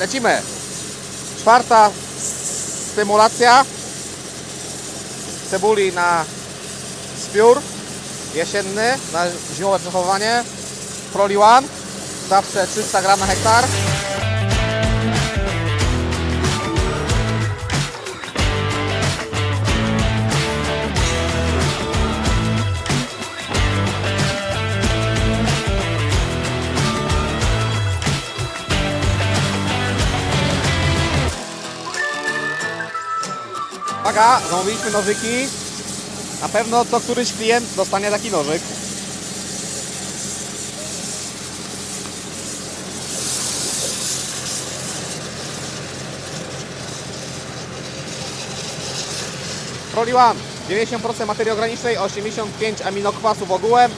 lecimy. Czwarta stymulacja cebuli na zbiór jesienny, na zimowe przechowywanie. Proli One, w dawce 300 gram na hektar. Zamówiliśmy nożyki. Na pewno to któryś klient dostanie taki nożyk. Proli One, 90% materii organicznej, 85 aminokwasów ogółem,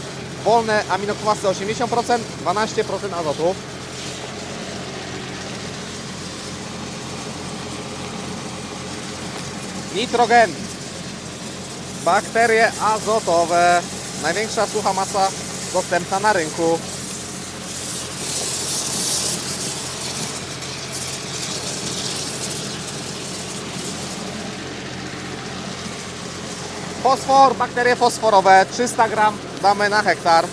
wolne aminokwasy 80%, 12% azotu. Nitrogen. Bakterie azotowe. Największa sucha masa dostępna na rynku. Fosfor, bakterie fosforowe, 300 gram damy na hektar.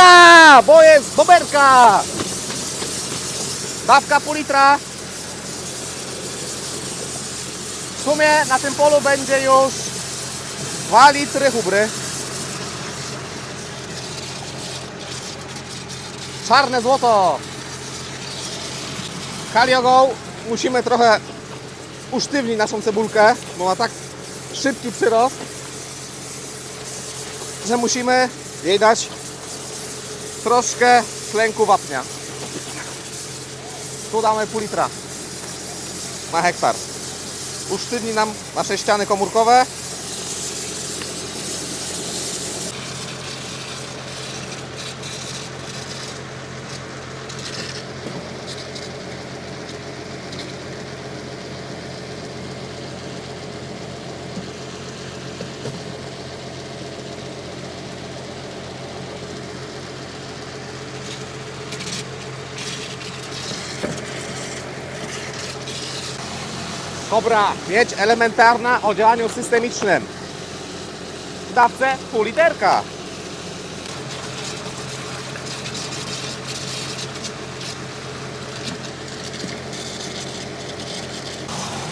I huberka! Bo jest boberka! Dawka pół litra. W sumie na tym polu będzie już 2 litry hubry. Czarne złoto. Kaliogo musimy trochę usztywnić naszą cebulkę, bo ma tak szybki przyrost, że musimy jej dać troszkę tlenku wapnia. Tu damy pół litra na hektar. Usztywni nam nasze ściany komórkowe. Dobra, miedź elementarna o działaniu systemicznym. W dawce pół literka.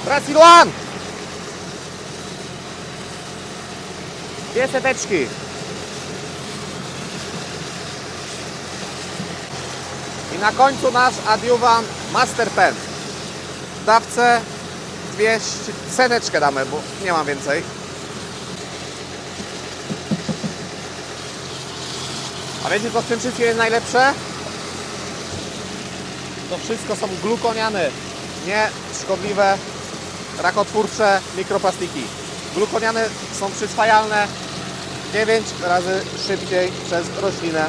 Brasilwan! Dwie seteczki. I na końcu nasz adiuwan Master Pen. W dawce 200, seneczkę damy, bo nie mam więcej. A wiecie co w tym wszystkim jest najlepsze? To wszystko są glukoniany, nie szkodliwe, rakotwórcze mikroplastiki. Glukoniany są przyswajalne 9 razy szybciej przez roślinę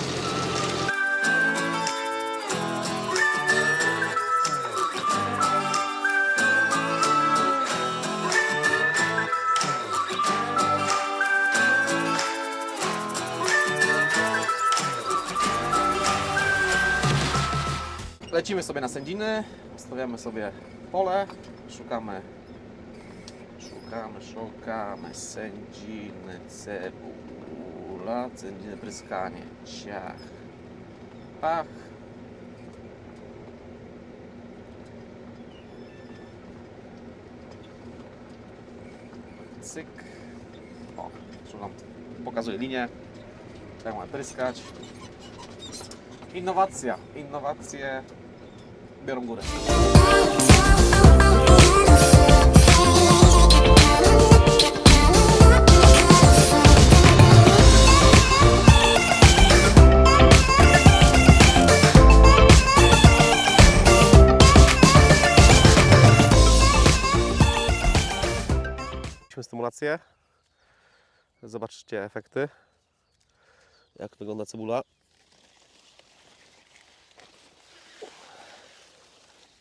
Lecimy sobie na sędziny, stawiamy sobie pole, szukamy, szukamy, szukamy sędziny, cebula, sędziny, pryskanie, ciach, pach. Cyk. O, szukam, pokazuję linię, tak mamy pryskać. Innowacja, innowacje biorą górę. Mieliśmy stymulację. Zobaczcie efekty, jak wygląda cebula.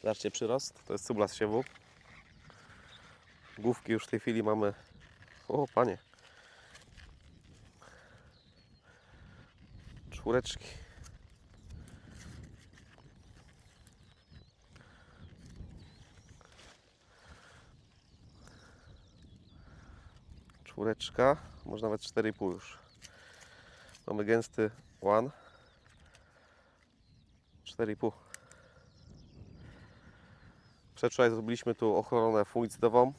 Zobaczcie przyrost. To jest cebula z siewu. Główki już w tej chwili mamy. O panie. Czwóreczki. Czwóreczka, może nawet 4,5 już. Mamy gęsty one. 4,5. Przedwczoraj zrobiliśmy tu ochronę fungicydową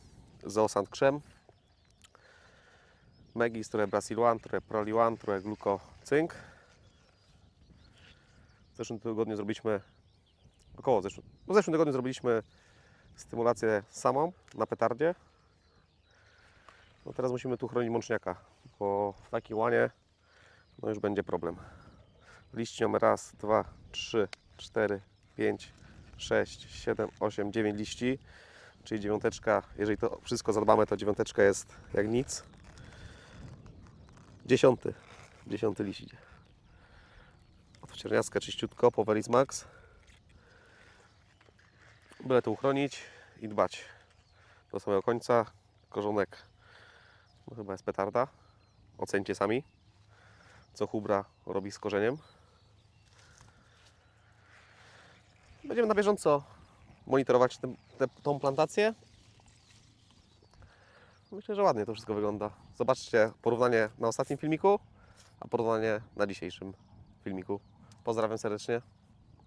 Zoosant Krzem. Megis, trochę Brasiluan, trochę Proliwan, trochę Glukocynk. W zeszłym tygodniu zrobiliśmy około w zeszłym tygodniu zrobiliśmy stymulację samą na petardzie. No teraz musimy tu chronić mączniaka, bo w takim łanie no już będzie problem. Mamy raz, dwa, trzy, cztery, pięć, sześć, siedem, osiem, dziewięć liści. Czyli dziewiąteczka, jeżeli to wszystko zadbamy, to dziewiąteczka jest jak nic. Dziesiąty, dziesiąty liść idzie. Od wczorniacka czyściutko, Poweris Max. Byle to uchronić i dbać do samego końca. Korzonek no chyba jest petarda. Ocencie sami, co Hubra robi z korzeniem. Będziemy na bieżąco monitorować tę- tę- tą plantację. Myślę, że ładnie to wszystko wygląda. Zobaczcie porównanie na ostatnim filmiku, a porównanie na dzisiejszym filmiku. Pozdrawiam serdecznie.